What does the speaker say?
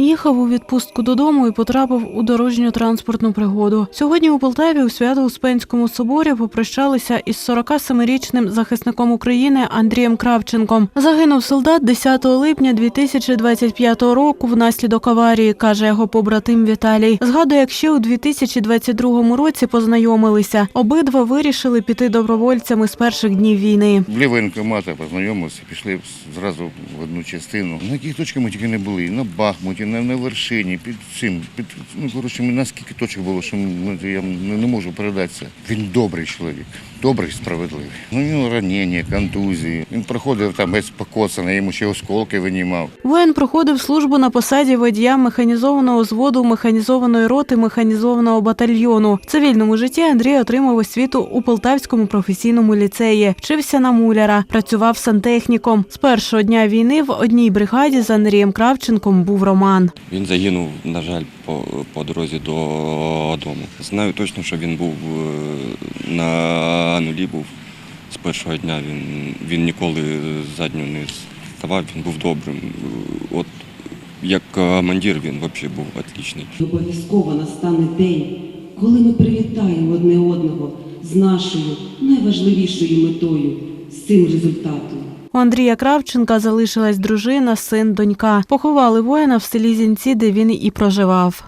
Їхав у відпустку додому і потрапив у дорожню транспортну пригоду. Сьогодні у Полтаві у Свято-Успенському соборі попрощалися із 47-річним захисником України Андрієм Кравченком. Загинув солдат 10 липня 2025 року внаслідок аварії, каже його побратим Віталій. Згадує, як ще у 2022 році познайомилися. Обидва вирішили піти добровольцями з перших днів війни. В воєнкомата познайомилися, пішли зразу в одну частину. На яких точках ми тільки не були. На Бахмуті, на, на вершині, під цим. Під, ну, коротше, наскільки точок було, що ми, я не, не можу передати це. Він добрий чоловік, добрий, справедливий. Ну, у нього ранення, контузії. Він проходив там весь покоцаний, йому ще осколки винімав. Воїн проходив службу на посаді водія механізованого зводу механізованої роти механізованого батальйону. В цивільному житті Андрій отримав освіту у Полтавському професійному ліцеї. Вчився на муляра, працював сантехніком. З першого дня війни в одній бригаді з Андрієм Кравченком був Роман. Він загинув, на жаль, по, по дорозі додому. Знаю точно, що він був е, на нулі був з першого дня. Він, він ніколи задню не ставав, він був добрим. От як командир він взагалі був отличний. Обов'язково настане день, коли ми привітаємо одне одного з нашою найважливішою метою, з цим результатом. У Андрія Кравченка залишилась дружина, син, донька. Поховали воїна в селі Зінці, де він і проживав.